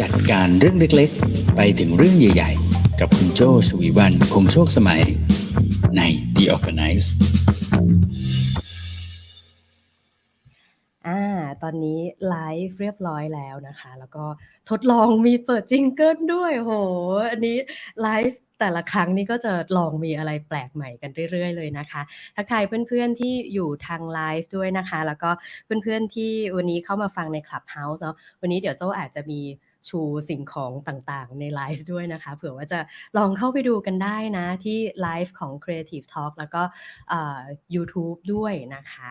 จัดการเรื่องเล็กๆ ไปถึงเรื่องใหญ่ๆ กับคุณโจชวีวันคงโชคสมัย ใน The Organize อ่าตอนนี้ไลฟ์เรียบร้อยแล้วนะคะ แล้วก็ทดลองมีเปิดจิงเกิลด้วยโอ้โฮอันนี้ไลฟ์แต่ละครั้งนี่ก็จะลองมีอะไรแปลกใหม่กันเรื่อย ๆ เลยนะคะ ทักทายเพื่อนๆที่อยู่ทางไลฟ์ด้วยนะคะ แล้วก็เพื่อนๆที่วันนี้เข้ามาฟังใน Clubhouse เนาะวันนี้เดี๋ยวโจ้อาจจะมี ชูสิ่งของต่างๆ ในไลฟ์ด้วยนะคะ เผื่อว่าจะลองเข้าไปดูกันได้นะ ที่ไลฟ์ของ Creative Talk แล้วก็ YouTube ด้วยนะคะ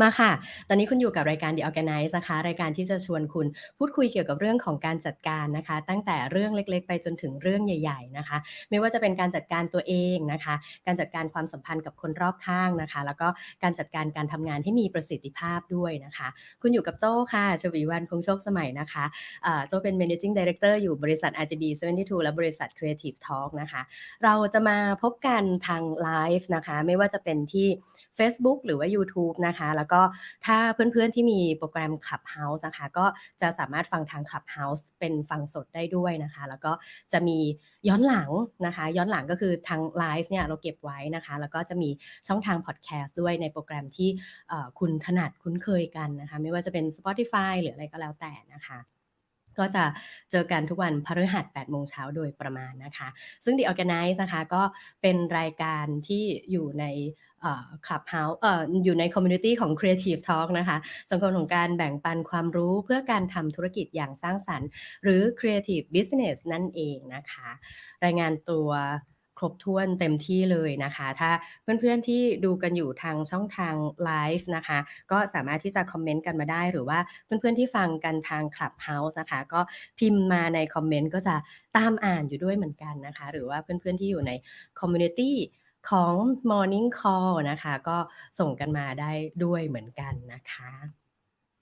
มาค่ะ ตอนนี้คุณอยู่กับรายการ The Organize นะคะ รายการที่จะชวนคุณพูดคุยเกี่ยวกับเรื่องของการจัดการนะคะ ตั้งแต่เรื่องเล็กๆ ไปจนถึงเรื่องใหญ่ ๆนะคะ ไม่ว่าจะเป็นการจัดการตัวเองนะคะ การจัดการความสัมพันธ์กับคนรอบข้างนะคะ แล้วก็การจัดการการทำงานให้มีประสิทธิภาพด้วยนะคะ คุณอยู่กับโจ้ค่ะ ชวีวรรณคงโชคสมัยนะคะ โจ้เป็น Managing Director อยู่บริษัท RGB 72และบริษัท Creative Talk นะคะ เราจะมาพบกันทางไลฟ์นะคะ ไม่ว่าจะเป็นที่เฟซบุ๊กหรือว่ายูทูบนะคะแล้วก็ถ้าเพื่อนๆที่มีโปรแกรม Clubhouse นะคะ ก็จะสามารถฟังทาง Clubhouse เป็นฟังสดได้ด้วยนะคะ แล้วก็จะมีย้อนหลังนะคะ ย้อนหลังก็คือทางไลฟ์เนี่ยเราเก็บไว้นะคะ แล้วก็จะมีช่องทางพอดแคสต์ด้วยในโปรแกรมที่คุณถนัดคุ้นเคยกันนะคะ ไม่ว่าจะเป็น Spotify หรืออะไรก็แล้วแต่นะคะ ก็จะเจอกันทุกวันพฤหัส8โมงเช้าโดยประมาณนะคะ ซึ่ง The Organize นะคะก็เป็นรายการที่อยู่ในเอ่อ Clubhouse อยู่ในคอมมูนิตีของ Creative Talk นะคะ สังคมของการแบ่งปันความรู้เพื่อการทำธุรกิจอย่างสร้างสรรค์ หรือ Creative Business นั่นเองนะคะ รายงานตัว ครบถ้วนเต็มที่เลยนะคะ ถ้าเพื่อนๆที่ดูกันอยู่ทางช่องทางไลฟ์นะคะ ก็สามารถที่จะคอมเมนต์กันมาได้หรือว่าเพื่อนๆที่ฟังกันทาง Clubhouse นะคะ ก็พิมพ์มาในคอมเมนต์ก็จะตามอ่านอยู่ด้วยเหมือนกันนะคะ หรือว่าเพื่อนๆที่อยู่ในคอมมิวนิตี้ของ Morning Call นะคะ ก็ส่งกันมาได้ด้วยเหมือนกันนะคะ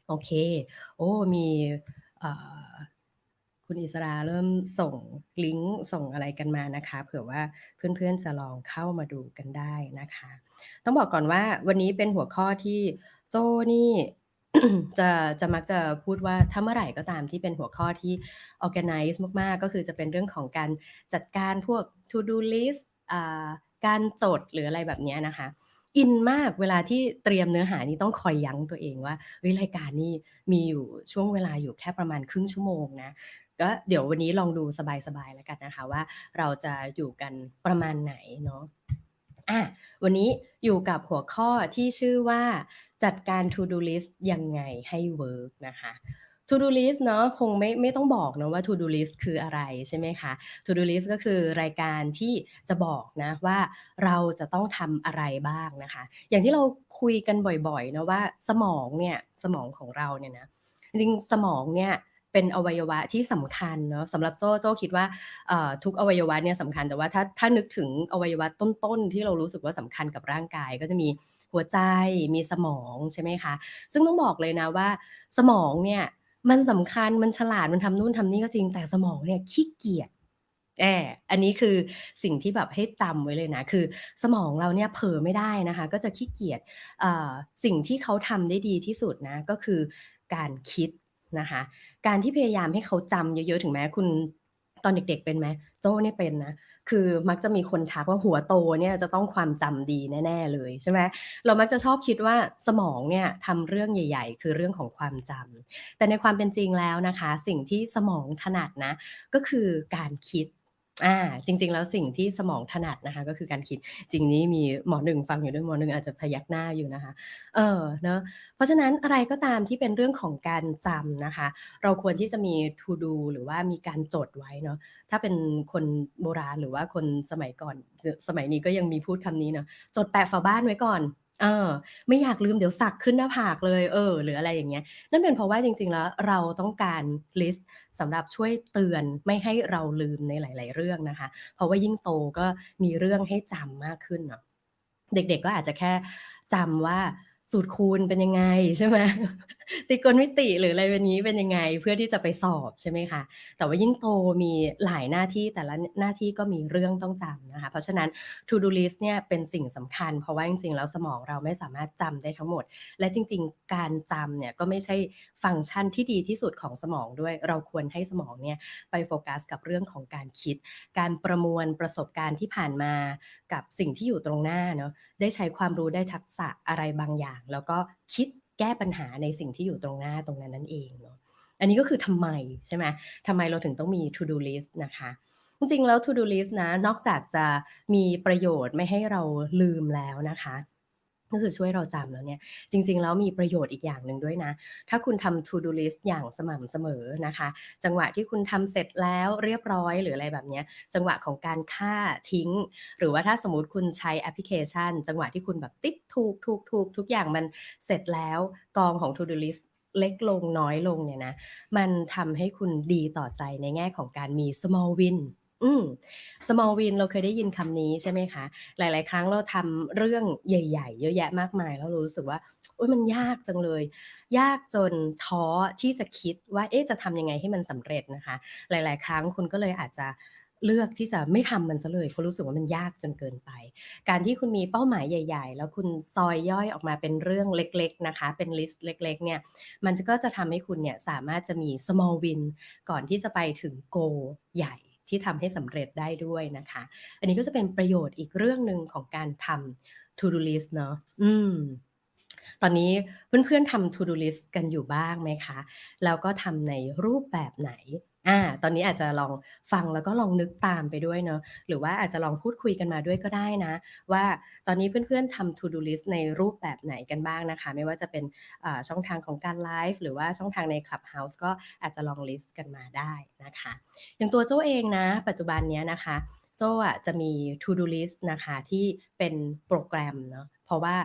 โอเค โอ้มี คุณอิสราเริ่มส่งลิงก์ส่งอะไรกันมานะคะ เผื่อว่าเพื่อนๆจะลองเข้ามาดูกันได้นะคะ ต้องบอกก่อนว่าวันนี้เป็นหัวข้อที่โจนี่จะจะมักจะพูดว่าถ้าเมื่อไหร่ก็ตามที่เป็นหัวข้อที่ Organize มากๆ ก็คือจะเป็นเรื่องของการจัดการพวก To do list การจดหรืออะไรแบบนี้นะคะ อินมากเวลาที่เตรียมเนื้อหานี่ต้องคอยยั้งตัวเองว่าเฮ้ยรายการนี่มีอยู่ช่วงเวลาอยู่แค่ประมาณครึ่งชั่วโมงนะ ก็เดี๋ยววันนี้ลองดูสบายๆแล้วกันนะคะว่าเราจะอยู่กันประมาณไหนเนาะอาวันนี้อยู่กับหัวข้อที่ชื่อว่าจัดการ To do list ยังไงให้เวิร์กนะคะ To do list เนาะคงไม่ไม่ต้องบอกเนาะว่า To do list คืออะไรใช่ไหมคะ To do list ก็คือรายการที่จะบอกนะว่าเราจะต้องทำอะไรบ้างนะคะ อย่างที่เราคุยกันบ่อยๆเนาะว่าสมองเนี่ยสมองของเราเนี่ยนะจริงสมองเนี่ย เป็นอวัยวะที่สำคัญเนาะสำหรับโจ้โจ้คิดว่าทุกอวัยวะเนี่ยสำคัญแต่ว่าถ้าถ้านึกถึงอวัยวะต้นๆ ที่เรารู้สึกว่าสำคัญกับร่างกาย ก็จะมีหัวใจมีสมองใช่ไหมคะ ซึ่งต้องบอกเลยนะว่า สมองเนี่ยมันสำคัญมันฉลาดมันทำนู่นทำนี่ก็จริงแต่สมองเนี่ยขี้เกียจแอาอันนี้คือสิ่งที่แบบให้จำไว้เลยนะ คือสมองเราเนี่ยเผลอไม่ได้นะคะ ก็จะขี้เกียจสิ่งที่เขาทำได้ดีที่สุดนะ ก็คือการคิด นะคะ การที่พยายามให้เขาจำเยอะๆ ถึงแม้คุณตอนเด็กๆเป็นไหม?โจ้เนี่ยเป็นนะคือมักจะมีคนทักว่าหัวโตเนี่ยจะต้องความจำดีแน่ ๆ เลยใช่ไหม?เรามักจะชอบคิดว่าสมองเนี่ยทำเรื่องใหญ่ ๆ คือเรื่องของความจำแต่ในความเป็นจริงแล้วนะคะ สิ่งที่สมองถนัดนะก็คือการคิด อ่าจริง ๆ แล้วสิ่งที่สมองถนัดนะคะ ก็คือการคิด จริงนี่มีหมอหนึ่งฟังอยู่ด้วยหมอหนึ่งอาจจะพยักหน้าอยู่นะคะ เออเนาะเพราะฉะนั้นอะไรก็ตามที่เป็นเรื่องของการจำนะคะ เราควรที่จะมี To do หรือว่ามีการจดไว้เนาะถ้าเป็นคนโบราณหรือว่าคนสมัยก่อนสสมัยนี้ก็ยังมีพูดคำนี้เนาะจดแปะฝาบ้านไว้ก่อน เออ ไม่อยากลืมเดี๋ยวสักขึ้นหน้าผากเลย เออ หรืออะไรอย่างเงี้ย นั่นเป็นเพราะว่าจริง ๆ แล้วเราต้องการลิสต์สำหรับช่วยเตือนไม่ให้เราลืมในหลาย ๆ เรื่องนะคะ เพราะว่ายิ่งโตก็มีเรื่องให้จำมากขึ้นเนาะเด็กๆก็อาจจะแค่จำว่า สูตรคูณเป็นยังไงใช่ไหมตรีกณมิติหรืออะไรแบบนี้เป็นยังไงเพื่อที่จะไปสอบใช่ไหมคะแต่ว่ายิ่งโตมีหลายหน้าที่แต่ละหน้าที่ก็มีเรื่องต้องจำนะคะเพราะฉะนั้น To do list เนี่ยเป็นสิ่งสำคัญ เพราะว่าจริงๆแล้วสมองเราไม่สามารถจำได้ทั้งหมด และจริง ๆ การจำเนี่ยก็ไม่ใช่ฟังก์ชันที่ดีที่สุดของสมองด้วย เราควรให้สมองเนี่ยไปโฟกัสกับเรื่องของการคิด การประมวลประสบการณ์ที่ผ่านมา กับสิ่งที่อยู่ตรงหน้าเนาะได้ใช้ความรู้ได้ทักษะอะไรบางอย่าง แล้วก็คิดแก้ปัญหาในสิ่งที่อยู่ตรงหน้าตรงนั้นนั่นเองเนาะอันนี้ก็คือทำไมใช่ไหมทำไมเราถึงต้องมี To do list นะคะจริงๆแล้ว To do list นะนอกจากจะมีประโยชน์ไม่ให้เราลืมแล้วนะคะ ก็คือช่วยเราจำแล้วเนี่ย จริง ๆ แล้วมีประโยชน์อีกอย่างหนึ่งด้วยนะ ถ้าคุณทำ To do list อย่างสม่ำเสมอนะคะ จังหวะที่คุณทำเสร็จแล้วเรียบร้อยหรืออะไรแบบเนี้ยจังหวะของการฆ่าทิ้ง หรือว่าถ้าสมมติคุณใช้แอปพลิเคชัน จังหวะที่คุณแบบติ๊กถูกๆๆทุกอย่างมันเสร็จแล้วกองของ To do list เล็กลงน้อยลงเนี่ยนะ มันทำให้คุณดีต่อใจในแง่ของการมี small win อืม small win เราเคยได้ยินคำนี้ใช่ไหมคะ หลาย ๆ ครั้งเราทำเรื่องใหญ่ ๆ เยอะแยะมากมาย แล้วรู้สึกว่าโอ๊ยมันยากจังเลย ยากจนท้อที่จะคิดว่า เอ๊ะจะทำยังไงให้มันสำเร็จนะคะ หลาย ๆ ครั้งคุณก็เลยอาจจะเลือกที่จะไม่ทำมันเสียเลยเพราะรู้สึกว่ามันยากจนเกินไป การที่คุณมีเป้าหมายใหญ่ ๆ แล้วคุณซอยย่อยออกมาเป็นเรื่องเล็ก ๆ นะคะ เป็นลิสต์เล็ก ๆ เนี่ย มันก็จะทำให้คุณเนี่ยสามารถจะมี small win ก่อนที่จะไปถึง goal ใหญ่ ที่ทำให้สำเร็จได้ด้วยนะคะ อันนี้ก็จะเป็นประโยชน์อีกเรื่องหนึ่งของการทำ To do list เนาะอืมตอนนี้เพื่อนๆทำ To do list กันอยู่บ้างไหมคะ แล้วก็ทำในรูปแบบไหน? อา ตอนนี้อาจจะลองฟัง แล้วก็ลองนึกตามไปด้วยเนาะ หรือว่าอาจจะลองพูดคุยกันมาด้วยก็ได้นะว่า ตอนนี้เพื่อน ๆ ทำ To do list ในรูปแบบไหนกันบ้างนะคะ ไม่ว่าจะเป็น อ่า ช่องทางของการไลฟ์ หรือว่าช่องทางใน Clubhouse ก็อาจจะลองลิสต์กันมาได้นะคะ อย่างตัวโจ้เองนะ ปัจจุบันเนี้ยนะคะ โจ้อะจะมี To do list นะคะที่เป็นโปรแกรมเนาะเพราะว่า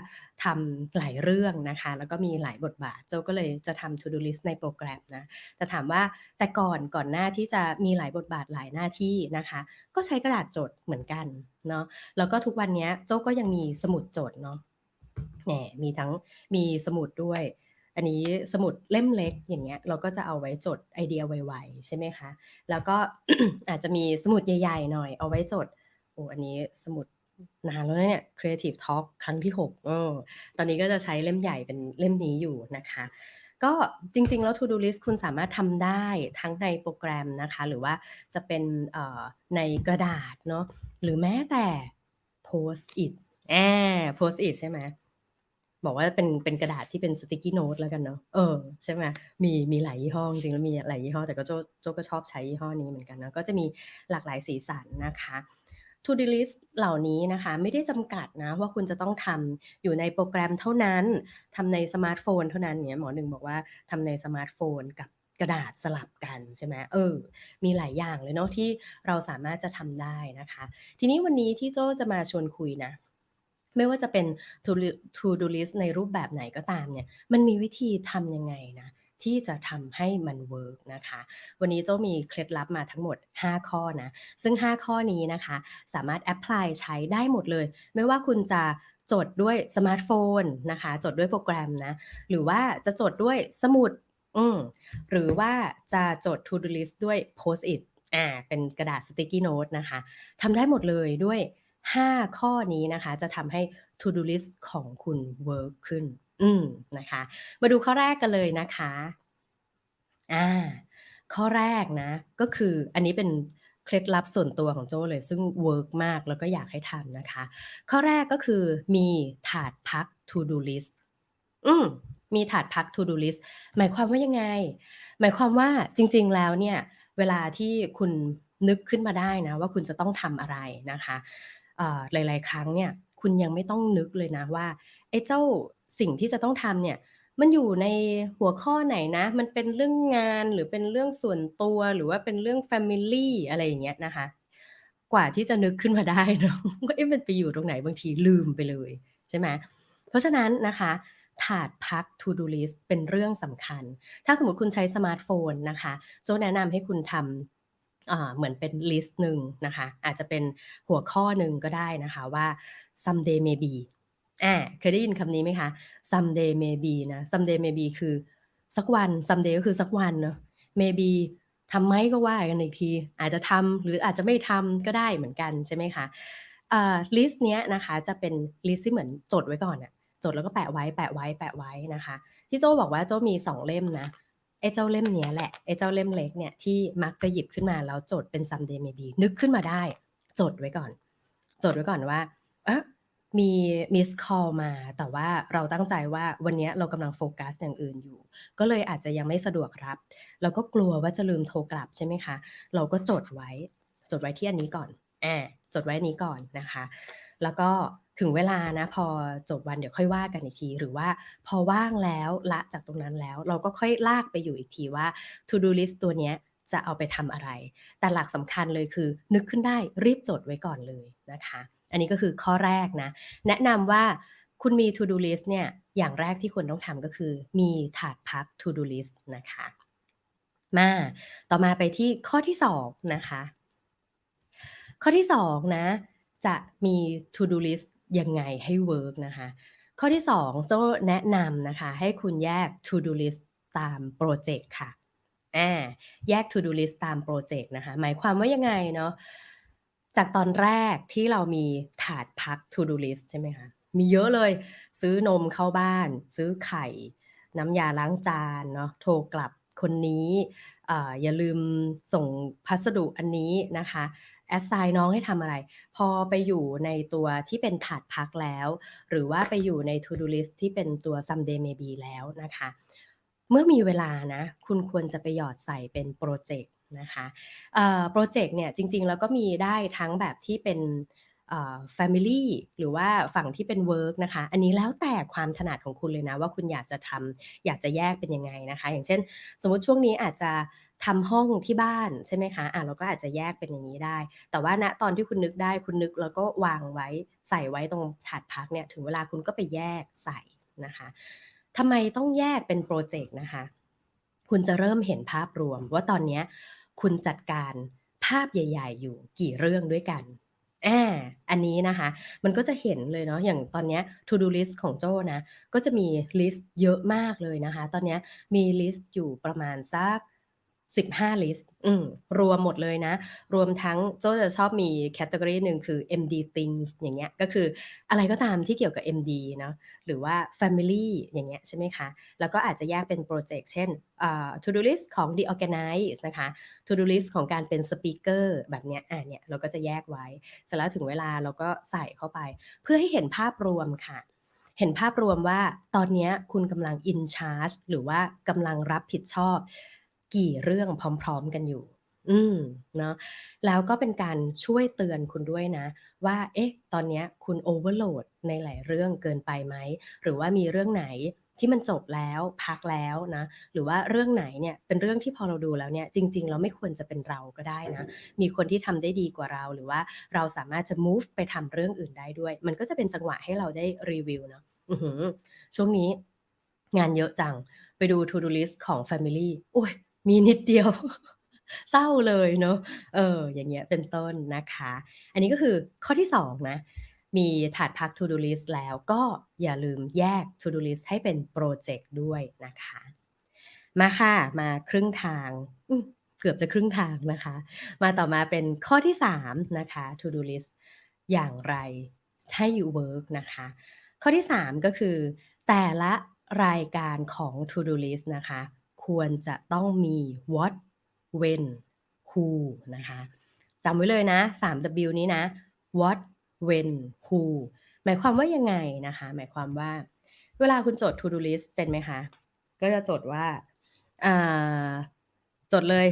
ทำหลายเรื่องนะคะ แล้วก็มีหลายบทบาทโจ้ก็เลยจะทำ To do list ในโปรแกรมนะแต่ถามว่าแต่ก่อนก่อนหน้าที่จะมีหลายบทบาทหลายหน้าที่นะคะ ก็ใช้กระดาษจดเหมือนกันเนาะแล้วก็ทุกวันนี้โจ้ก็ยังมีสมุดจดเนาะแหมมีทั้งมีสมุดด้วย อันนี้สมุดเล่มเล็กอย่างเงี้ยเราก็จะเอาไว้จดไอเดียไวๆใช่ไหมคะ แล้วก็อาจจะมีสมุดใหญ่ๆหน่อยเอาไว้จดโอ้อันนี้สมุดนานแล้วเนี่ย Creative Talk ครั้งที่6เออตอนนี้ก็จะใช้เล่มใหญ่เป็นเล่มนี้อยู่นะคะ ก็จริงๆ แล้ว To do list คุณสามารถทำได้ทั้งในโปรแกรมนะคะ หรือว่าจะเป็นในกระดาษเนาะหรือแม้แต่ Post-it อา Post-it ใช่ไหม บอกว่าเป็นเป็นกระดาษที่เป็น sticky note แล้วกันเนาะเออใช่ไหมมีมีหลายยี่ห้อจริงแล้วมีหลายยี่ห้อแต่ก็โจโจก็ชอบใช้ยี่ห้อนี้เหมือนกันนะก็จะมีหลากหลายสีสันนะคะ To do list เหล่านี้นะคะไม่ได้จำกัดนะว่าคุณจะต้องทำอยู่ในโปรแกรมเท่านั้นทำในสมาร์ตโฟนเท่านั้นเงี้ยหมอหนึ่งบอกว่าทำในสมาร์ตโฟนกับกระดาษสลับกันใช่ไหมเออ มีหลายอย่างเลยเนาะที่เราสามารถจะทำได้นะคะ ทีนี้วันนี้ที่โจจะมาชวนคุยนะ ไม่ว่าจะเป็น To do list ในรูปแบบไหนก็ตามเนี่ยมันมีวิธีทำยังไงนะที่จะทำให้มันเวิร์กนะคะ วันนี้โจ้ามีเคล็ดลับมาทั้งหมด 5 ข้อนะ ซึ่ง 5 ข้อนี้นะคะ สามารถแอปพลายใช้ได้หมดเลย ไม่ว่าคุณจะจดด้วยสมาร์ตโฟนนะคะ จดด้วยโปรแกรมนะ หรือว่าจะจดด้วยสมุด อืมหรือว่าจะจด To do list ด้วย Post-it อ่า เป็นกระดาษ sticky note นะคะทำได้หมดเลยด้วย 5 ข้อนี้นะคะ จะทำให้ To do list ของคุณเวิร์กขึ้น อืมนะคะ มาดูข้อแรกกันเลยนะคะอ่าข้อแรกนะ ก็คืออันนี้เป็นเคล็ดลับส่วนตัวของโจ้เลย ซึ่งเวิร์กมากแล้วก็อยากให้ทำนะคะ ข้อแรกก็คือมีถาดพัก To do list อืมมีถาดพัก To do list หมายความว่ายังไง?หมายความว่าจริง ๆ แล้วเนี่ย เวลาที่คุณนึกขึ้นมาได้นะ ว่าคุณจะต้องทำอะไรนะคะ หลาย ๆ ครั้งเนี่ยคุณยังไม่ต้องนึกเลยนะว่าไอ้เจ้าสิ่งที่จะต้องทำเนี่ยมันอยู่ในหัวข้อไหนนะ มันเป็นเรื่องงานหรือเป็นเรื่องส่วนตัวหรือว่าเป็นเรื่อง family อะไรอย่างเงี้ยนะคะ กว่าที่จะนึกขึ้นมาได้เนาะว่าเอ๊ะมันไปอยู่ตรงไหนบางทีลืมไปเลยใช่ไหมเพราะฉะนั้นนะคะถาดพัก To do list เป็นเรื่องสำคัญ ถ้าสมมติคุณใช้สมาร์ตโฟนนะคะโจ้แนะนำให้คุณทำ เหมือนเป็นลิสต์หนึ่งนะคะ อาจจะเป็นหัวข้อหนึ่งก็ได้นะคะว่า someday maybe อาเคยได้ยินคำนี้ไหมคะ someday maybe นะ someday maybe คือสักวัน someday ก็คือสักวันเนาะ maybe ทำไหมก็ว่ากันอีกที อาจจะทำหรืออาจจะไม่ทำก็ได้เหมือนกันใช่ไหมคะลิสต์เนี้ยนะคะจะเป็นลิสต์ที่เหมือนจดไว้ก่อนอะจดแล้วก็แปะไว้แปะไว้แปะไว้นะคะ ที่โจ้บอกว่าโจ้มี 2 เล่มนะ อ้เจ้าเล่มเนี้ยแหละไอ้เจ้าเล่มเล็กเนี่ยที่มักจะหยิบขึ้นมาแล้วจดเป็น someday maybe นึกขึ้นมาได้ จดไว้ก่อน จดไว้ก่อนว่าเอะมีมิสคอลมา แต่ว่าเราตั้งใจว่าวันนี้เรากำลังโฟกัสอย่างอื่นอยู่ ก็เลยอาจจะยังไม่สะดวกรับแล้วก็กลัวว่าจะลืมโทรกลับใช่ไหมคะ เราก็จดไว้ จดไว้ที่อันนี้ก่อนอาจดไว้นี้ก่อนนะคะ แล้วก็ ถึงเวลานะพอจบวันเดี๋ยวค่อยว่ากันอีกที หรือว่าพอว่างแล้วละจากตรงนั้นแล้ว เราก็ค่อยลากไปอยู่อีกทีว่า to do list ตัวเนี้ยจะเอาไปทำอะไร แต่หลักสำคัญเลยคือ นึกขึ้นได้รีบจดไว้ก่อนเลยนะคะ อันนี้ก็คือข้อแรกนะ แนะนำว่าคุณมี to do list เนี่ย อย่างแรกที่ควรต้องทำก็คือ มีถาดพัก to do list นะคะ มา ต่อมาไปที่ข้อที่2นะคะ ข้อที่2นะ จะมี to do list ยังไงให้เวิร์กนะคะ ข้อที่2โจ้แนะนำนะคะ ให้คุณแยก to do list ตามโปรเจกต์ค่ะอาแยก to do list ตามโปรเจกต์นะคะ หมายความว่ายังไงเนาะจากตอนแรกที่เรามีถาดพัก to do list ใช่ไหมคะ มีเยอะเลย ซื้อนมเข้าบ้าน ซื้อไข่ น้ำยาล้างจานเนาะโทรกลับคนนี้ออย่าลืมส่งพัสดุอันนี้นะคะ แอดไซน์น้องให้ทำอะไร พอไปอยู่ในตัวที่เป็นถาดพักแล้ว หรือว่าไปอยู่ใน to do list ที่เป็นตัว someday maybe แล้วนะคะ เมื่อมีเวลานะ คุณควรจะไปหยอดใส่เป็นโปรเจกต์นะคะโปรเจกต์เนี่ยจริงๆ แล้วก็มีได้ทั้งแบบที่เป็น family หรือว่าฝั่งที่เป็น work นะคะ อันนี้แล้วแต่ความถนัดของคุณเลยนะว่าคุณอยากจะทำอยากจะแยกเป็นยังไงนะคะ อย่างเช่น สมมุติช่วงนี้อาจจะทำห้องที่บ้านใช่ไหมคะอะเราก็อาจจะแยกเป็นอย่างนี้ได้ แต่ว่าณตอนที่คุณนึกได้คุณนึกแล้วก็วางไว้ใส่ไว้ตรงถาดพักเนี่ยถึงเวลาคุณก็ไปแยกใส่นะคะทำไมต้องแยกเป็นโปรเจกต์นะคะ คุณจะเริ่มเห็นภาพรวม ว่าตอนนี้คุณจัดการภาพใหญ่ ๆ อยู่กี่เรื่องด้วยกัน อา อันนี้นะคะ มันก็จะเห็นเลยเนาะ อย่างตอนเนี้ย to do list ของโจ้นะ ก็จะมีลิสต์เยอะมากเลยนะคะ ตอนเนี้ยมีลิสต์อยู่ประมาณสัก 15 ลิสต์อืมรวมหมดเลยนะ รวมทั้งโจ้จะชอบมี category หนึ่งคือ MD things อย่างเงี้ยก็คืออะไรก็ตามที่เกี่ยวกับ MD เนาะหรือว่า family อย่างเงี้ยใช่ไหมคะ แล้วก็อาจจะแยกเป็นโปรเจกต์เช่นอ่า to do list ของ the organize นะคะ to do list ของการเป็น speaker แบบเนี้ยอ่าเนี่ยเราก็จะแยกไว้เสร็จแล้วถึงเวลาเราก็ใส่เข้าไป เพื่อให้เห็นภาพรวมค่ะเห็นภาพรวมว่าตอนเนี้ยคุณกำลัง in charge หรือว่ากำลังรับผิดชอบ กี่เรื่องพร้อม ๆ กันอยู่ อืม เนาะ แล้วก็เป็นการช่วยเตือนคุณด้วยนะว่า เอ๊ะ ตอนเนี้ยคุณ overload ในหลายเรื่องเกินไปไหม หรือว่ามีเรื่องไหนที่มันจบแล้วพักแล้วนะ หรือว่าเรื่องไหนเนี่ยเป็นเรื่องที่พอเราดูแล้วเนี่ยจริงๆแล้วไม่ควรจะเป็นเราก็ได้นะ มีคนที่ทำได้ดีกว่าเรา หรือว่าเราสามารถจะ move ไปทำเรื่องอื่นได้ด้วย มันก็จะเป็นจังหวะให้เราได้รีวิวเนาะอื้อฮือช่วงนี้งานเยอะจัง ไปดู to do list ของ family โอ๊ย มีนิดเดียว เศร้าเลยเนาะเออ อย่างเงี้ยเป็นต้นนะคะ อันนี้ก็คือข้อที่2นะมีถาดพัก to do list แล้วก็อย่าลืมแยก to do list ให้เป็นโปรเจกต์ด้วยนะคะ มาค่ะ มาครึ่งทาง เกือบจะครึ่งทางนะคะ มาต่อมาเป็นข้อที่ 3 นะคะ to do list อย่างไรให้อยู่เวิร์กนะคะ ข้อที่ 3 ก็คือ แต่ละรายการของ to do list นะคะ ควรจะต้องมี what when who นะคะจำไว้เลยนะ 3W นี้นะ what when who หมายความว่ายังไงนะคะ หมายความว่า เวลาคุณจด to do list เป็นไหมคะ ก็จะจดว่าจดเลย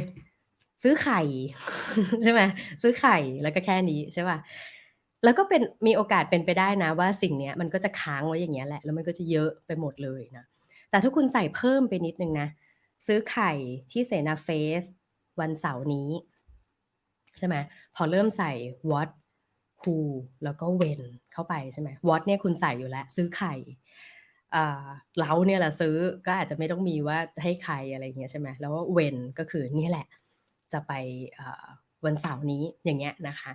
ซื้อไข่ใช่ไหมซื้อไข่แล้วก็แค่นี้ใช่เปล่าแล้วก็เป็นมีโอกาสเป็นไปได้นะว่าสิ่งนี้มันก็จะค้างไว้อย่างเงี้ยแหละ แล้วมันก็จะเยอะไปหมดเลยนะแต่ถ้าคุณใส่เพิ่มไปนิดนึงนะ ซื้อไข่ที่เสนาเฟส วันเสาร์นี้ ใช่ไหมพอเริ่มใส่ what who แล้วก็ when เข้าไปใช่ไหม what เนี่ยคุณใส่อยู่แล้ว ซื้อไข่อ่าเราเนี่ยแหละซื้อก็อาจจะไม่ต้องมีว่าให้ใครอะไรอย่างเงี้ยใช่ไหมแล้วก็ when ก็คือนี่แหละ จะไปววันเสาร์นี้อย่างเงี้ยนะคะ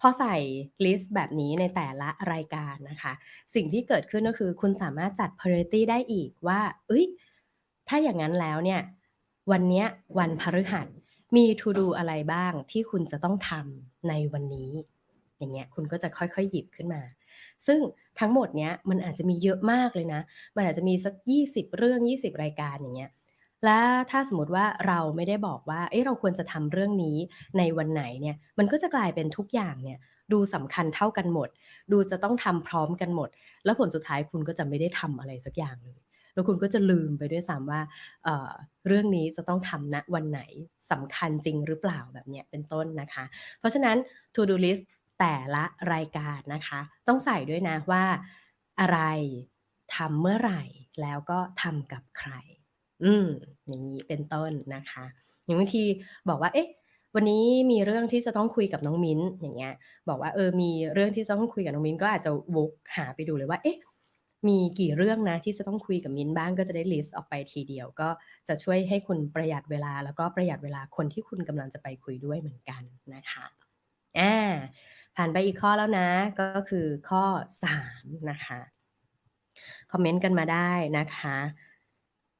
พอใส่ลิสต์แบบนี้ในแต่ละรายการนะคะ สิ่งที่เกิดขึ้นก็คือคุณสามารถจัด priority ได้อีกว่า เอ้ย ถ้าอย่างนั้นแล้วเนี่ยวันนี้วันพฤหัสมี to do อะไรบ้างที่คุณจะต้องทำในวันนี้ อย่างเงี้ยคุณก็จะค่อยๆหยิบขึ้นมา ซึ่งทั้งหมดเนี้ยมันอาจจะมีเยอะมากเลยนะ มันอาจจะมีสัก 20 เรื่อง 20 รายการอย่างเงี้ยแล้วถ้าสมมติว่าเราไม่ได้บอกว่าเอ๊ะเราควรจะทำเรื่องนี้ในวันไหนเนี่ยมันก็จะกลายเป็นทุกอย่างเนี่ยดูสำคัญเท่ากันหมด ดูจะต้องทำพร้อมกันหมด แล้วผลสุดท้ายคุณก็จะไม่ได้ทำอะไรสักอย่างเลย แล้วคุณก็จะลืมไปด้วยซ้ำว่าเเรื่องนี้จะต้องทำณวันไหนสำคัญจริงหรือเปล่าแบบเนี้ยเป็นต้นนะคะ เพราะฉะนั้น to do list แต่ละรายการนะคะ ต้องใส่ด้วยนะว่าอะไรทำเมื่อไหร่แล้วก็ทำกับใคร อืมอย่างนี้เป็นต้นนะคะ อย่างบางทีบอกว่า เอ๊ะ วันนี้มีเรื่องที่จะต้องคุยกับน้องมิ้น อย่างเงี้ย บอกว่าเออ มีเรื่องที่จะต้องคุยกับน้องมิ้น ก็อาจจะวกหาไปดูเลยว่า เอ๊ะ มีกี่เรื่องนะที่จะต้องคุยกับมิ้นบ้างก็จะได้ลิสต์ออกไปทีเดียว ก็จะช่วยให้คุณประหยัดเวลา แล้วก็ประหยัดเวลาคนที่คุณกำลังจะไปคุยด้วยเหมือนกันนะคะอ่าผ่านไปอีกข้อแล้วนะ ก็คือข้อ 3 นะคะ คอมเมนต์กันมาได้นะคะ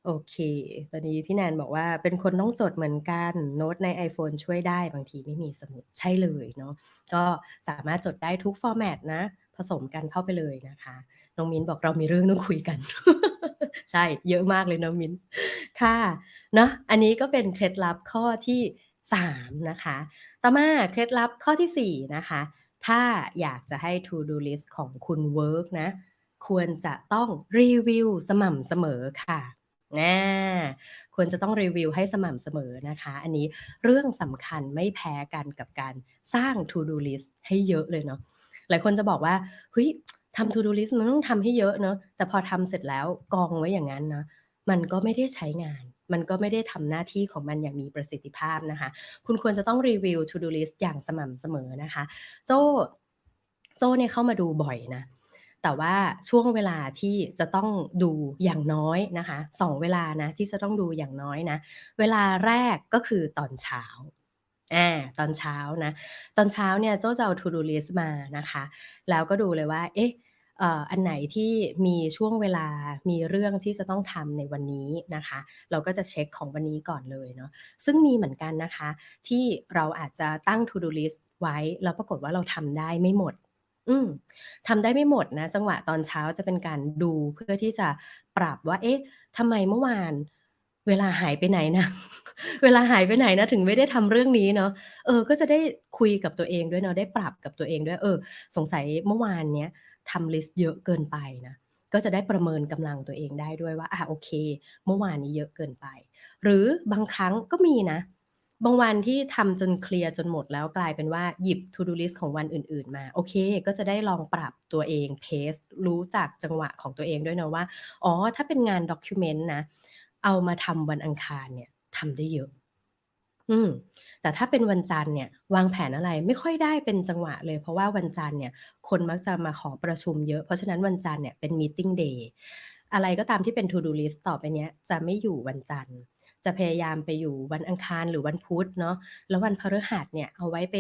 โอเค ตอนนี้พี่แนนบอกว่าเป็นคนต้องจดเหมือนกันโน้ตใน iPhone ช่วยได้บางทีไม่มีสมุดใช่เลยเนาะ ก็สามารถจดได้ทุกฟอร์แมตนะ สมกันเข้าไปเลยนะคะน้องมิ้นบอกเรามีเรื่องต้องคุยกัน ใช่เยอะมากเลยน้องมิ้นค่ะเนาะอันนี้ก็เป็นเคล็ดลับข้อที่3นะคะต่อมาเคล็ดลับข้อที่4นะคะถ้าอยากจะให้ to do list ของคุณเวิร์กนะ ควรจะต้องรีวิวสม่ำเสมอค่ะอาควรจะต้องรีวิวให้สม่ำเสมอนะคะ อันนี้เรื่องสำคัญไม่แพ้กันกับการสร้าง to do list ให้เยอะเลยเนาะ หลายคนจะบอกว่าเฮ้ยทำ to do list มันต้องทำให้เยอะเนาะแต่พอทำเสร็จแล้วกองไว้อย่างงั้นนะมันก็ไม่ได้ใช้งาน มันก็ไม่ได้ทำหน้าที่ของมันอย่างมีประสิทธิภาพนะคะ คุณควรจะต้องรีวิว to do list อย่างสม่ำเสมอนะคะ โจ้โจ้เนี่ยเข้ามาดูบ่อยนะแต่ว่าช่วงเวลาที่จะต้องดูอย่างน้อยนะคะ2เวลานะที่จะต้องดูอย่างน้อยนะ เวลาแรกก็คือตอนเช้า อ่าตอนเช้านะ ตอนเช้าเนี่ยโจ้จะเอา to do list มานะคะ แล้วก็ดูเลยว่า เอ๊ะอันไหนที่มีช่วงเวลา มีเรื่องที่จะต้องทำในวันนี้นะคะ เราก็จะเช็กของวันนี้ก่อนเลยเนาะ ซึ่งมีเหมือนกันนะคะ ที่เราอาจจะตั้ง to do list ไว้ แล้วปรากฏว่าเราทำได้ไม่หมด อืมทำได้ไม่หมดนะ จังหวะตอนเช้าจะเป็นการดูเพื่อที่จะปรับว่า เอ๊ะทำไมเมื่อวาน เวลาหายไปไหนนะ เวลาหายไปไหนนะ ถึงไม่ได้ทำเรื่องนี้เนาะเออ ก็จะได้คุยกับตัวเองด้วยเนาะได้ปรับกับตัวเองด้วย เออ สงสัยเมื่อวานเนี้ยทำลิสต์เยอะเกินไปนะก็จะได้ประเมินกำลังตัวเองได้ด้วยว่าอาโอเค เมื่อวานนี้เยอะเกินไป หรือบางครั้งก็มีนะ บางวันที่ทำจนเคลียร์จนหมดแล้วกลายเป็นว่าหยิบ to do list ของวันอื่น ๆ มา โอเค ก็จะได้ลองปรับตัวเอง pace รู้จักจังหวะของตัวเองด้วยเนาะว่า อ๋อ ถ้าเป็นงานด็อกิวเมนต์นะ เอามาทำวันอังคารเนี่ยทำได้เยอะ อืม แต่ถ้าเป็นวันจันทร์เนี่ย วางแผนอะไรไม่ค่อยได้เป็นจังหวะเลย เพราะว่าวันจันทร์เนี่ย คนมักจะมาขอประชุมเยอะ เพราะฉะนั้นวันจันทร์เนี่ยเป็นมีตติงเดย์อะไรก็ตามที่เป็น to do list ต่อไปเนี้ยจะไม่อยู่วันจันทร์จะพยายามไปอยู่วันอังคารหรือวันพุธเนาะแล้ววันพฤหัสเนี่ยเอาไว้ไป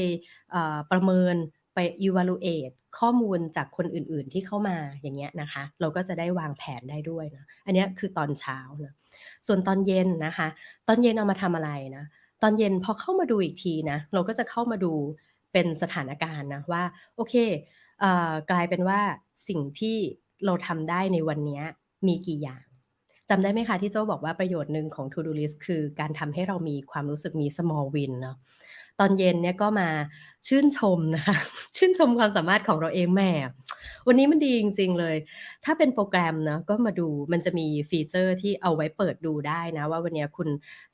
ประเมิน ไป evaluate ข้อมูลจากคนอื่นๆที่เข้ามาอย่างเงี้ยนะคะ เราก็จะได้วางแผนได้ด้วยนะอันนี้คือตอนเช้าเนาะส่วนตอนเย็นนะคะ ตอนเย็นเอามาทำอะไรนะตอนเย็นพอเข้ามาดูอีกทีนะเราก็จะเข้ามาดูเป็นสถานการณ์นะว่าโอเคเอ่อกลายเป็นว่าสิ่งที่เราทำได้ในวันนี้มีกี่อย่างจำได้ไหมคะที่โจ้าบอกว่าประโยชน์หนึ่งของ to do list คือการทำให้เรามีความรู้สึกมี small win เนาะ ตอนเย็นเนี่ยก็มาชื่นชมนะคะ ชื่นชมความสามารถของเราเองแหมวันนี้มันดีจริง ๆเลย ถ้าเป็นโปรแกรมเนาะก็มาดูมันจะมีฟีเชอร์ที่เอาไว้เปิดดูได้นะ ว่าวันนี้คุณ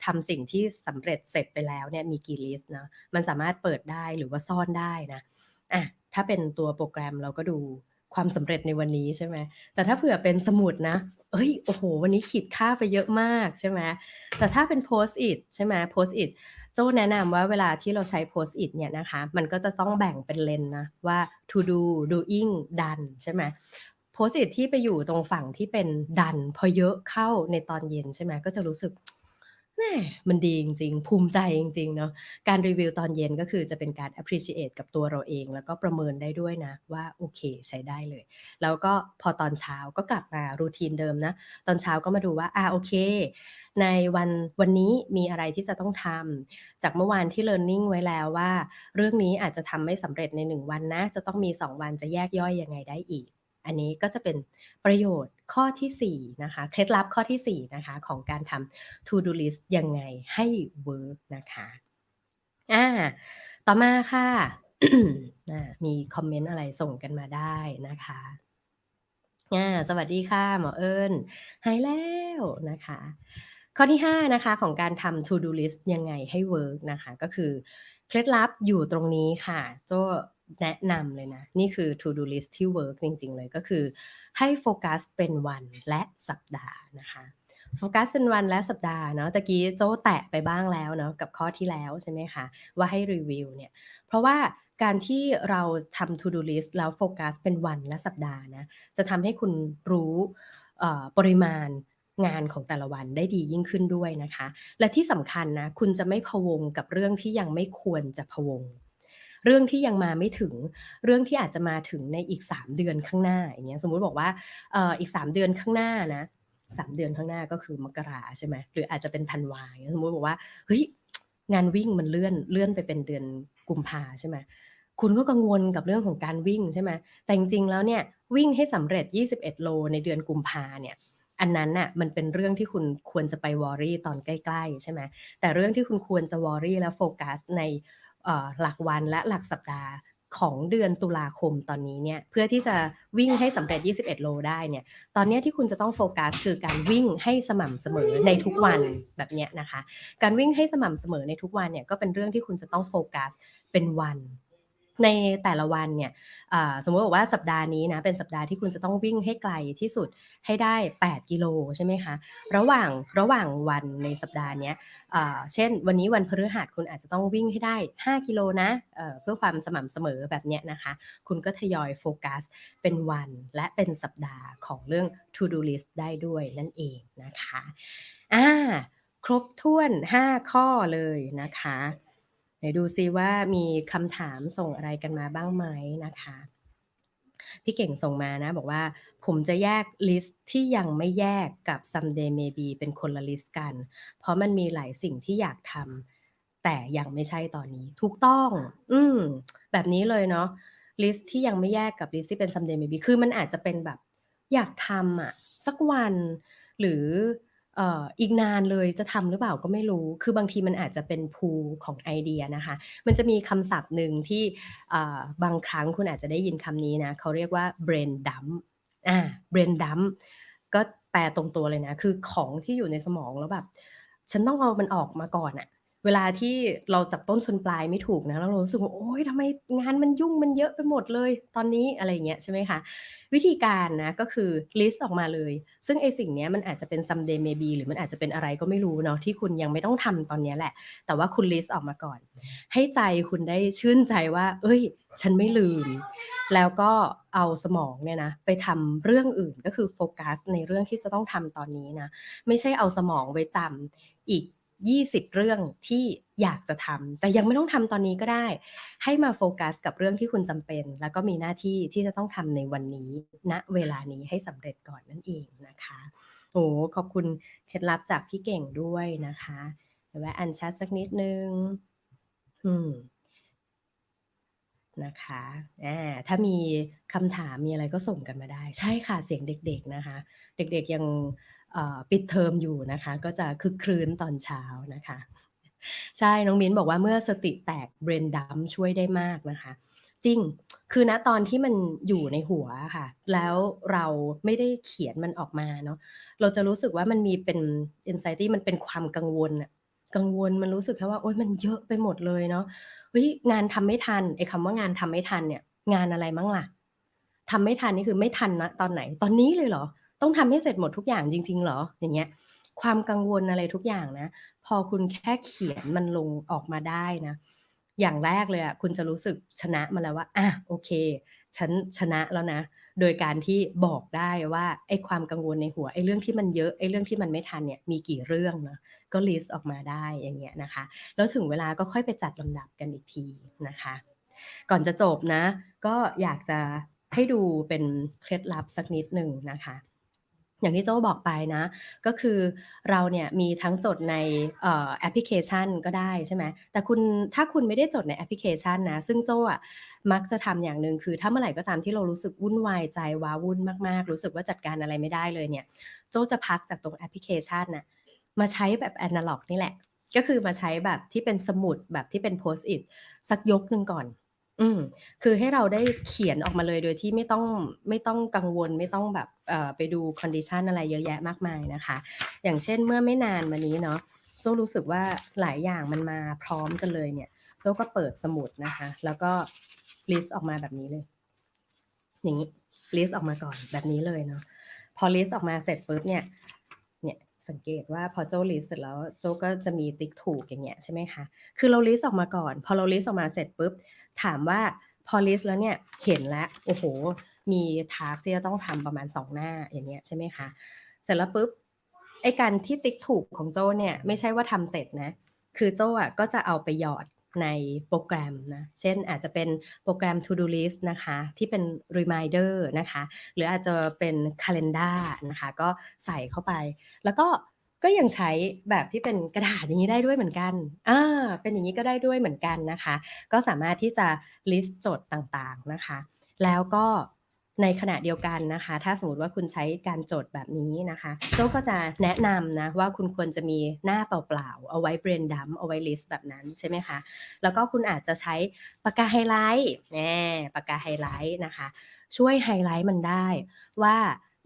ทำสิ่งที่สำเร็จเสร็จไปแล้วเนี่ยมีกี่ลิสต์เนาะมันสามารถเปิดได้หรือว่าซ่อนได้นะอาถ้าเป็นตัวโปรแกรมเราก็ดูความสำเร็จในวันนี้ใช่ไหม แต่ถ้าเผื่อเป็นสมุดนะเฮ้ย โอ้โฮวันนี้ขีดค่าไปเยอะมากใช่ไหม แต่ถ้าเป็น Post-it ใช่ไหม Post-it โจ้แนะนำว่าเวลาที่เราใช้ Post-it เนี่ยนะคะ มันก็จะต้องแบ่งเป็นเลนนะว่า to do doing done ใช่ไหม Post-it ที่ไปอยู่ตรงฝั่งที่เป็น done พอเยอะเข้าในตอนเย็นใช่ไหมก็จะรู้สึก แหม่มันดีจริงๆ ภูมิใจจริงๆเนาะการรีวิวตอนเย็นก็คือจะเป็นการ appreciate กับตัวเราเอง แล้วก็ประเมินได้ด้วยนะว่าโอเคใช้ได้เลย แล้วก็พอตอนเช้าก็กลับมา routine เดิมนะ ตอนเช้าก็มาดูว่าอ่าโอเค ในวันวันนี้มีอะไรที่จะต้องทำจากเมื่อวานที่ learning ไว้แล้วว่า เรื่องนี้อาจจะทำไม่สำเร็จใน 1 วันนะ จะต้องมี 2 วันจะแยกย่อยยังไงได้อีก อันนี้ก็จะเป็นประโยชน์ ข้อทีสี่4นะคะเคล็ดลับข้อทีสี่4นะคะของการทำ to do list ยังไงให้เวิร์กนะคะอ่าต่อมาค่ะอามีคอมเมนต์อะไรส่งกันมาได้นะคะอาสวัสดีค่ะ หมอเอิ้นหายแล้วนะคะ ข้อที่ 5 นะคะ ของการทำ to do list ยังไงให้เวิร์กนะคะ ก็คือเคล็ดลับอยู่ตรงนี้ค่ะ โจ แนะนำเลยนะ นี่คือ to do list ที่เวิร์กจริง ๆ เลยก็คือ ให้โฟกัสเป็นวันและสัปดาห์นะคะโฟกัสเป็นวันและสัปดาห์เนาะตะกี้โจ้แตะไปบ้างแล้วเนาะกับข้อที่แล้วใช่ไหมคะ ว่าให้รีวิวเนี่ย เพราะว่าการที่เราทำ to do list แล้วโฟกัสเป็นวันและสัปดาห์นะ จะทำให้คุณรู้ปริมาณงานของแต่ละวันได้ดียิ่งขึ้นด้วยนะคะ และที่สำคัญนะ คุณจะไม่พะวงกับเรื่องที่ยังไม่ควรจะพะวง เรื่องที่ยังมาไม่ถึง เรื่องที่อาจจะมาถึงในอีก 3 เดือนข้างหน้าอย่างเงี้ยสมมุติบอกว่าอีก 3 เดือนข้างหน้านะ3เดือนข้างหน้าก็คือมกราใช่ไหมหรืออาจจะเป็นธันวาสมมุติบอกว่าเฮ้ยงานวิ่งมันเลื่อนเลื่อนไปเป็นเดือนกุมภาใช่ไหมคุณก็กังวลกับเรื่องของการวิ่งใช่ไหมแต่จริงๆแล้วเนี่ยวิ่งให้สำเร็จ 21 โลในเดือนกุมภาเนี่ยอันนั้นน่ะมันเป็นเรื่องที่คุณควรจะไป worry ตอนใกล้ๆใช่ไหมแต่เรื่องที่คุณควรจะ worry และโฟกัสใน หลักวันและหลักสัปดาห์ของเดือนตุลาคมตอนนี้เนี่ยเพื่อที่จะวิ่งให้สำเร็จ 21 โลได้เนี่ยตอนเนี้ยที่คุณจะต้องโฟกัสคือการวิ่งให้สม่ำเสมอในทุกวันแบบเนี้ยนะคะ การวิ่งให้สม่ำเสมอในทุกวันเนี่ยก็เป็นเรื่องที่คุณจะต้องโฟกัสเป็นวัน ในแต่ละวันเนี่ยสมมติบอกว่าสัปดาห์นี้นะเป็นสัปดาห์ที่คุณจะต้องวิ่งให้ไกลที่สุดให้ได้ 8 กิโลใช่ไหมคะระหว่างระหว่างวันในสัปดาห์เนี้ยเช่น วันนี้วันพฤหัสคุณอาจจะต้องวิ่งให้ได้ 5 กิโลนะเเพื่อความสม่ำเสมอแบบเนี้ยนะคะ คุณก็ทยอยโฟกัสเป็นวันและเป็นสัปดาห์ของเรื่อง to do list ได้ด้วยนั่นเองนะคะอาครบถ้วน 5 ข้อเลยนะคะ ไหนดูซิว่ามีคำถามส่งอะไรกันมาบ้างไหมนะคะ พี่เก่งส่งมานะ บอกว่า ผมจะแยกลิสต์ที่ยังไม่แยกกับ someday maybe เป็นคนละลิสต์กัน เพราะมันมีหลายสิ่งที่อยากทำแต่ยังไม่ใช่ตอนนี้ ถูกต้อง อืม แบบนี้เลยเนาะลิสต์ที่ยังไม่แยกกับลิสต์ที่เป็น someday maybe คือมันอาจจะเป็นแบบ อยากทำอะสักวัน หรือ เอ่อ อีกนานเลย จะทำหรือเปล่าก็ไม่รู้ คือบางทีมันอาจจะเป็น pool ของไอเดียนะคะ มันจะมีคำศัพท์หนึ่งที่ อ่า บางครั้งคุณอาจจะได้ยินคำนี้นะ เขาเรียกว่า brain dump อา brain dump ก็แปลตรงตัวเลยนะ คือของที่อยู่ในสมองแล้วแบบ ฉันต้องเอามันออกมาก่อนน่ะ เวลาที่เราจับต้นชนปลายไม่ถูกนะ แล้วเรารู้สึกว่า โอ๊ยทำไมงานมันยุ่งมันเยอะไปหมดเลยตอนนี้อะไรอย่างเงี้ยใช่ไหมคะ วิธีการนะก็คือลิสต์ออกมาเลย ซึ่งไอ้สิ่งเนี้ยมันอาจจะเป็น someday maybe หรือมันอาจจะเป็นอะไรก็ไม่รู้เนาะที่คุณยังไม่ต้องทำตอนนี้แหละ แต่ว่าคุณลิสต์ออกมาก่อน ให้ใจคุณได้ชื่นใจว่าเฮ้ย ฉันไม่ลืม แล้วก็เอาสมองเนี่ยนะไปทำเรื่องอื่นก็คือโฟกัสในเรื่องที่จะต้องทำตอนนี้นะไม่ใช่เอาสมองไว้จำอีก 20 เรื่องที่อยากจะทำแต่ยังไม่ต้องทำตอนนี้ก็ได้ ให้มาโฟกัสกับเรื่องที่คุณจำเป็น แล้วก็มีหน้าที่ที่จะต้องทำในวันนี้ณเวลานี้ให้สำเร็จก่อนนั่นเองนะคะโอ้โฮขอบคุณเคล็ดลับจากพี่เก่งด้วยนะคะเดี๋ยวแวะอ่านแชตสักนิดนึง อืมนะคะอาถ้ามีคำถามมีอะไรก็ส่งกันมาได้ ใช่ค่ะเสียงเด็ก ๆนะคะ เด็ก ๆยัง ปิดเทอมอยู่นะคะ ก็จะคึกครื้นตอนเช้านะคะ ใช่น้องมิ้นบอกว่าเมื่อสติแตก brain dump ช่วยได้มากนะคะ จริงคือณตอนที่มันอยู่ในหัวค่ะ แล้วเราไม่ได้เขียนมันออกมาเนาะเราจะรู้สึกว่ามันมีเป็น anxiety มันเป็นความกังวลน่ะกังวลมันรู้สึกแค่ว่าโอ๊ยมันเยอะไปหมดเลยเนาะเฮ้ยงานทำไม่ทันไอ้คำว่างานทำไม่ทันเนี่ย งานอะไรมั่งล่ะ?ทำไม่ทันนี่คือไม่ทันณตอนไหน?ตอนนี้เลยเหรอ? ต้องทำให้เสร็จหมดทุกอย่างจริงๆเหรอ?อย่างเงี้ย ความกังวลอะไรทุกอย่างนะ พอคุณแค่เขียนมันลงออกมาได้นะ อย่างแรกเลยอะคุณจะรู้สึกชนะมาแล้วว่าอาโอเค ฉันชนะแล้วนะ โดยการที่บอกได้ว่าไอ้ความกังวลในหัวไอ้เรื่องที่มันเยอะไอ้เรื่องที่มันไม่ทันเนี่ยมีกี่เรื่องเนาะก็ลิสต์ออกมาได้อย่างเงี้ยนะคะ แล้วถึงเวลาก็ค่อยไปจัดลำดับกันอีกทีนะคะ ก่อนจะจบนะ ก็อยากจะให้ดูเป็นเคล็ดลับสักนิดหนึ่งนะคะ อย่างที่โจ้บอกไปนะ ก็คือเราเนี่ยมีทั้งจดในออแอปพลิเคชันก็ได้ใช่ไหมแต่คุณถ้าคุณไม่ได้จดในแอปพลิเคชันนะ ซึ่งโจ้อะมักจะทำอย่างหนึ่งคือ ถ้าเมื่อไหร่ก็ตามที่เรารู้สึกวุ่นวายใจว้าวุ่นมากๆ รู้สึกว่าจัดการอะไรไม่ได้เลยเนี่ย โจ้จะพักจากตรงแอปพลิเคชันนะมาใช้แบบแอนาล็อกนี่แหละ ก็คือมาใช้แบบที่เป็นสมุดแบบที่เป็นโพสต์อิทสักยกหนึ่งก่อน อืม คือให้เราได้เขียนออกมาเลยโดยที่ไม่ต้อง ไม่ต้องกังวล ไม่ต้องแบบ เอ่อ ไปดูคอนดิชันอะไรเยอะแยะมากมายนะคะ อย่างเช่น เมื่อไม่นานมานี้เนาะ โจ้รู้สึกว่าหลายอย่างมันมาพร้อมกันเลยเนี่ย โจ้ก็เปิดสมุดนะคะ แล้วก็ลิสต์ออกมาแบบนี้เลย อย่างนี้ลิสต์ออกมาก่อนแบบนี้เลยเนาะ พอลิสต์ออกมาเสร็จปุ๊บเนี่ย สังเกตว่าพอโจ้ลิสต์เสร็จแล้วโจ้ก็จะมีติ๊กถูกอย่างเงี้ยใช่ไหมคะคือเราลิสต์ออกมาก่อน พอเราลิสต์ออกมาเสร็จปุ๊บถามว่าพอลิสต์แล้วเนี่ยเห็นแล้วโอ้โห มีทาร์กที่จะต้องทำประมาณ 2 หน้าอย่างเงี้ยใช่ไหมคะเสร็จแล้วปุ๊บไอการที่ติ๊กถูกของโจ้เนี่ยไม่ใช่ว่าทำเสร็จนะคือโจ้อะก็จะเอาไปหยอด ในโปรแกรมนะ เช่นอาจจะเป็นโปรแกรม To Do List นะคะ ที่เป็น Reminder นะคะ หรืออาจจะเป็น Calendar นะคะ ก็ใส่เข้าไป แล้วก็ก็ยังใช้แบบที่เป็นกระดาษอย่างนี้ได้ด้วยเหมือนกัน อ่า เป็นอย่างนี้ก็ได้ด้วยเหมือนกันนะคะ ก็สามารถที่จะ list จดต่างๆนะคะ แล้วก็ ในขณะเดียวกันนะคะ ถ้าสมมติว่าคุณใช้การจดแบบนี้นะคะโจ้ก็จะแนะนำนะว่าคุณควรจะมีหน้าเปล่าๆ เอาไว้ brain dump เอาไว้ list แบบนั้นใช่ไหมคะ แล้วก็คุณอาจจะใช้ปากกาไฮไลท์แน่ปากกาไฮไลท์นะคะ ช่วยไฮไลท์มันได้ว่า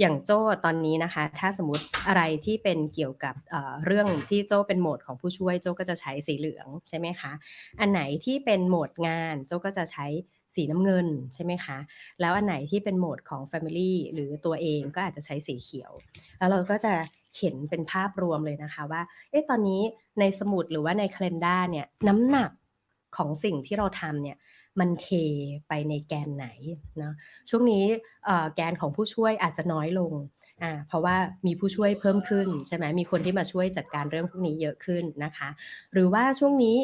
อย่างโจ้ตอนนี้นะคะ ถ้าสมมติอะไรที่เป็นเกี่ยวกับเเรื่องที่โจ้เป็นโหมดของผู้ช่วยโจ้ก็จะใช้สีเหลืองใช่ไหมคะ อันไหนที่เป็นโหมดงานโจ้ก็จะใช้ สีน้ำเงินใช่ไหมคะ แล้วอันไหนที่เป็นโหมดของ Family หรือตัวเองก็อาจจะใช้สีเขียว แล้วเราก็จะเห็นเป็นภาพรวมเลยนะคะว่า เอ๊ะ ตอนนี้ในสมุดหรือว่าในคาล endar เนี่ยน้ำหนักของสิ่งที่เราทำเนี่ย มันเทไปในแกนไหนนะช่วงนี้แกนของผู้ช่วยอาจจะน้อยลงอ่าเพราะว่ามีผู้ช่วยเพิ่มขึ้นใช่ไหมมีคนที่มาช่วยจัดการเรื่องพวกนี้เยอะขึ้นนะคะ หรือว่าช่วงนี้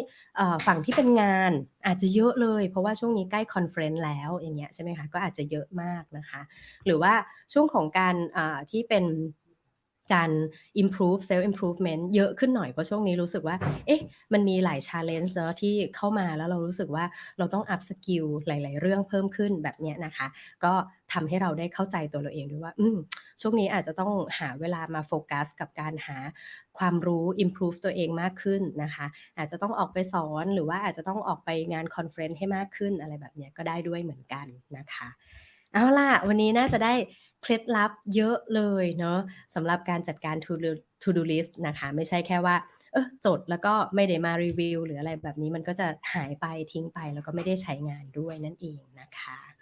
ฝั่งที่เป็นงานอาจจะเยอะเลย เพราะว่าช่วงนี้ใกล้คอนเฟรนซ์แล้วอย่างเงี้ยใช่ไหมคะก็อาจจะเยอะมากนะคะ หรือว่าช่วงของการที่เป็น การ improve self improvement เยอะขึ้นหน่อยเพราะช่วงนี้รู้สึกว่า เอ๊ะ มันมีหลาย challenge เนาะที่เข้ามาแล้วเรารู้สึกว่าเราต้อง up skill หลาย ๆ เรื่องเพิ่มขึ้นแบบเนี้ยนะคะ ก็ทำให้เราได้เข้าใจตัวเราเองด้วยว่า อืม ช่วงนี้อาจจะต้องหาเวลามาโฟกัสกับการหาความรู้ improve ตัวเองมากขึ้นนะคะ อาจจะต้องออกไปสอนหรือว่าอาจจะต้องออกไปงานคอนเฟรนซ์ให้มากขึ้นอะไรแบบเนี้ยก็ได้ด้วยเหมือนกันนะคะ เอาล่ะ วันนี้น่าจะได้ เคล็ดลับเยอะเลยเนาะสำหรับการจัดการ to do to do list นะคะ ไม่ใช่แค่ว่าเออจดแล้วก็ไม่ได้มารีวิว หรืออะไรแบบนี้มันก็จะหายไปทิ้งไปแล้วก็ไม่ได้ใช้งานด้วยนั่นเองนะคะ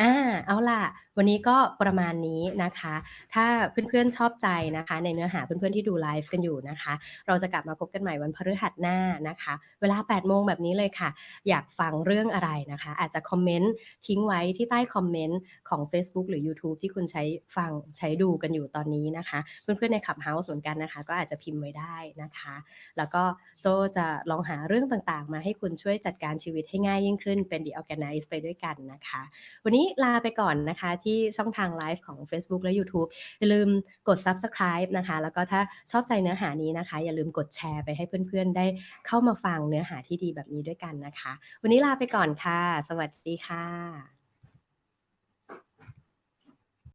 อ่า เอาล่ะ วันนี้ก็ประมาณนี้นะคะ ถ้าเพื่อนๆชอบใจนะคะ ในเนื้อหาเพื่อนๆที่ดูไลฟ์กันอยู่นะคะ เราจะกลับมาพบกันใหม่วันพฤหัสหน้านะคะ เวลา 8 โมงแบบนี้เลยค่ะ อยากฟังเรื่องอะไรนะคะ อาจจะคอมเมนต์ทิ้งไว้ที่ใต้คอมเมนต์ของ Facebook หรือ YouTube ที่คุณใช้ฟังใช้ดูกันอยู่ตอนนี้นะคะ เพื่อนๆในขับเฮาส์เหมือนกันนะคะ ก็อาจจะพิมพ์ไว้ได้นะคะ แล้วก็โจจะลองหาเรื่องต่างๆ มาให้คุณช่วยจัดการชีวิตให้ง่ายยิ่งขึ้นเป็น The Organize ไปด้วยกันนะคะ วันนี้นี้ลาไปก่อนนะคะ ที่ช่องทางไลฟ์ของ Facebook และ YouTube อย่าลืมกด Subscribe นะคะ แล้วก็ถ้าชอบใจเนื้อหานี้นะคะ อย่าลืมกดแชร์ไปให้เพื่อนๆ ได้เข้ามาฟังเนื้อหาที่ดีแบบนี้ด้วยกันนะคะ วันนี้ลาไปก่อนค่ะ สวัสดีค่ะ